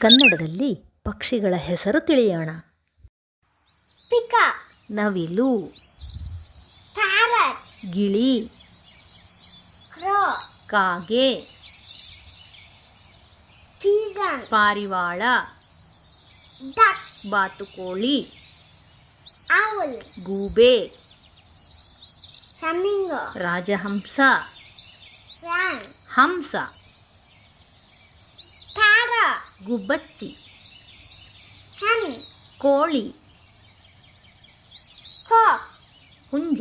ಕನ್ನಡದಲ್ಲಿ ಪಕ್ಷಿಗಳ ಹೆಸರು ತಿಳಿಯೋಣ. ಪಿಕಾ. ನವಿಲು. ಪ್ಯಾರಟ್. ಗಿಳಿ. ಕ್ರೋ. ಕಾಗೆ. ಪೀಗನ್ ಪಾರಿವಾಳ. ಡಕ್. ಬಾತುಕೋಳಿ. ಆವಲ್. ಗೂಬೆ. ರಾಜಹಂಸ. ಹಂಸ. ಗುಬ್ಬಚ್ಚಿ ಹಂ ಕೋಳಿ ಖಾ ಹುಂಜ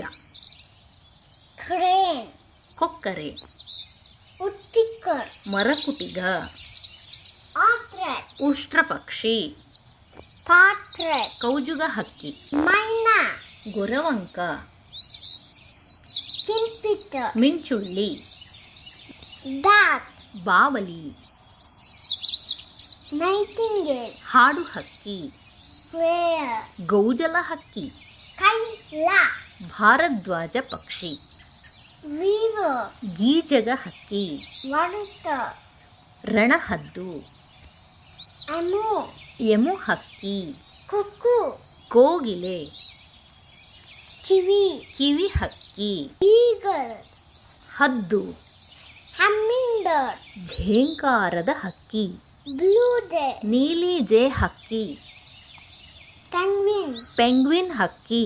ಕ್ರೇನ್ ಕಕ್ಕರೆ ಹುಟ್ಟಿಕ್ಕ ಮರಕುಟಿಗ ಆಕ್ರೆ ಉಷ್ಟಪಕ್ಷಿ ಪಾತ್ರೆ ಕೌಜಗ ಹಕ್ಕಿ ಮೈನ ಗೊರವಂಕ ಚಿಂ ಮಿಂಚುಳ್ಳಿ ದಾ ಬಾವಲಿ nightingale, ಹಾಡು ಹಕ್ಕಿ ಗೌಜಲ ಹಕ್ಕಿ kaila, ಭಾರದ್ವಾಜ ಪಕ್ಷಿ weaver, ಗೀಜಗ ಹಕ್ಕಿ water, ರಣಹದ್ದು emu, ಎಮು ಹಕ್ಕಿ cuckoo, ಕೋಗಿಲೆ kiwi, ಕಿವಿ ಹಕ್ಕಿ eagle, ಹದ್ದು hummingbird, ಝೇಂಕಾರದ ಹಕ್ಕಿ blue jay, ನೀಲಿ ಜೇ ಹಕ್ಕಿ penguin, ಪೆಂಗ್ವಿನ್ ಹಕ್ಕಿ